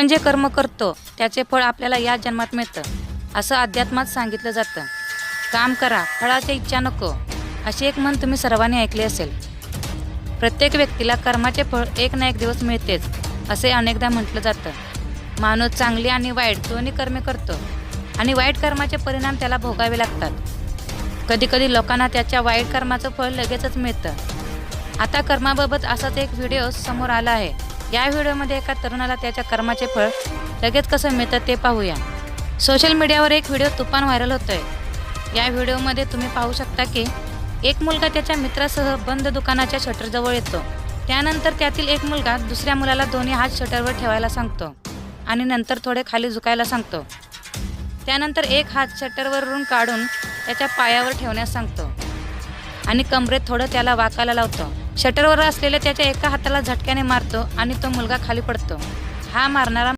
आपण जे कर्म करतो त्याचे फळ आपल्याला या जन्मात मिळतं असं अध्यात्मात सांगितलं जातं. काम करा फळाची इच्छा नको अशी एक म्हण तुम्ही सर्वांनी ऐकली असेल. प्रत्येक व्यक्तीला कर्माचे फळ एक ना एक दिवस मिळतेच असे अनेकदा म्हटलं जातं. माणूस चांगली आणि वाईट दोन्ही कर्मे करतो आणि वाईट कर्माचे परिणाम त्याला भोगावे लागतात. कधीकधी लोकांना त्याच्या वाईट कर्माचं फळ लगेचच मिळतं. आता कर्माबाबत असाच एक व्हिडिओ समोर आला आहे. या व्हिडिओमध्ये एका तरुणाला त्याच्या कर्माचे फळ लगेच कसं मिळतं ते पाहूया. सोशल मीडियावर एक व्हिडिओ तुफान व्हायरल होतोय. या व्हिडिओमध्ये तुम्ही पाहू शकता की एक मुलगा त्याच्या मित्रासह बंद दुकानाच्या शटरजवळ येतो. त्यानंतर त्यातील एक मुलगा दुसऱ्या मुलाला दोन्ही हात शटरवर ठेवायला सांगतो आणि नंतर थोडे खाली झुकायला सांगतो. त्यानंतर एक हात शटरवरून काढून त्याच्या पायावर ठेवण्यास सांगतो आणि कमरेत थोडं त्याला वाकायला लावतो. शटरवर असलेल्या त्याच्या एका हाताला झटक्याने मारतो आणि तो मुलगा खाली पडतो. हा मारणारा